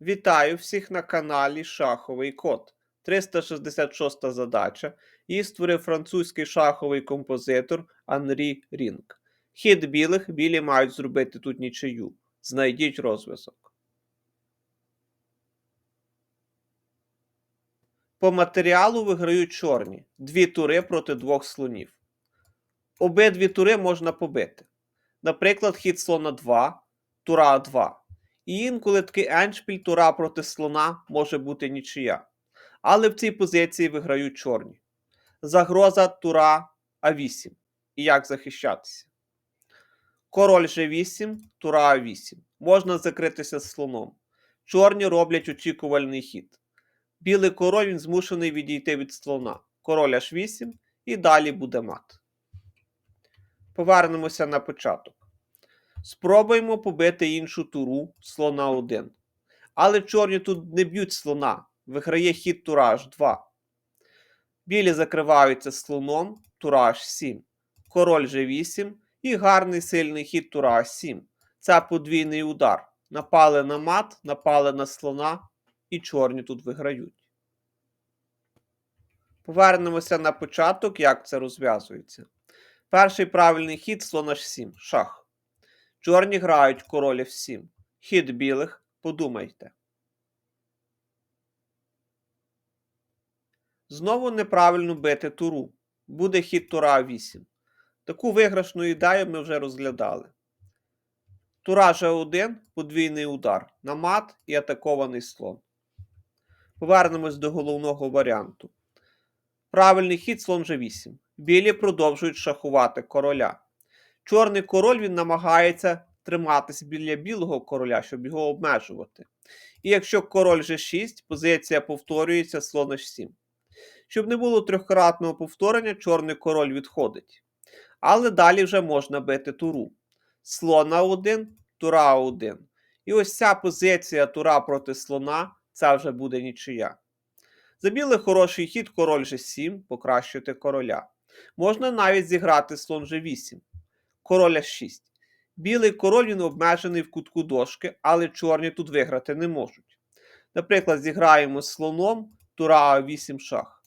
Вітаю всіх на каналі Шаховий Код. 366 задача. Її створив французький шаховий композитор Анрі Рінг. Хід білих, білі мають зробити тут нічию. Знайдіть розв'язок. По матеріалу виграють чорні. Дві тури проти двох слонів. Обидві тури можна побити. Наприклад, хід слона 2, тура 2. І інколи такий еншпіль тура проти слона може бути нічия. Але в цій позиції виграють чорні. Загроза тура А8. І як захищатися? Король G8, тура А8. Можна закритися слоном. Чорні роблять очікувальний хід. Білий король він змушений відійти від слона. Король H8 і далі буде мат. Повернемося на початок. Спробуємо побити іншу туру слона 1. Але чорні тут не б'ють слона. Виграє хід тура H2. Білі закриваються слоном, тура H7. Король G8 і гарний сильний хід тура А7. Це подвійний удар. Напали на мат, напали на слона, і чорні тут виграють. Повернемося на початок, як це розв'язується. Перший правильний хід слон H7. Шах. Чорні грають король F7. Хід білих. Подумайте. Знову неправильно бити туру. Буде хід тура А8. Таку виграшну ідею ми вже розглядали. Тура G1 подвійний удар на мат і атакований слон. Повернемось до головного варіанту. Правильний хід слон G8. Білі продовжують шахувати короля. Чорний король він намагається триматись біля білого короля, щоб його обмежувати. І якщо король G6, позиція повторюється слон H7. Щоб не було трьохкратного повторення, чорний король відходить. Але далі вже можна бити туру. Слон А1, тура А1. І ось ця позиція тура проти слона це вже буде нічия. За білий хороший хід король G7, покращити короля. Можна навіть зіграти слон G8. Король H6. Білий король він обмежений в кутку дошки, але чорні тут виграти не можуть. Наприклад, зіграємо з слоном тура А8 шах.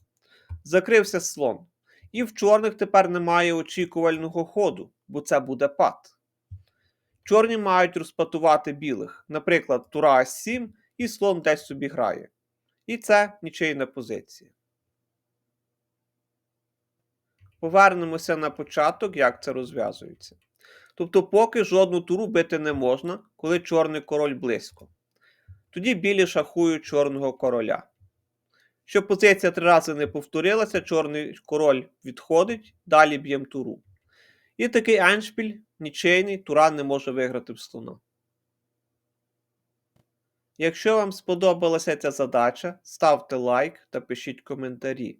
Закрився слон. І в чорних тепер немає очікувального ходу, бо це буде пад. Чорні мають розпатувати білих, наприклад, тура А7 і слон десь собі грає. І це нічийна позиція. Повернемося на початок, як це розв'язується. Тобто, поки жодну туру бити не можна, коли чорний король близько. Тоді білі шахують чорного короля. Щоб позиція три рази не повторилася, чорний король відходить, далі б'ємо туру. І такий еншпіль нічийний, тура не може виграти в слона. Якщо вам сподобалася ця задача, ставте лайк та пишіть коментарі.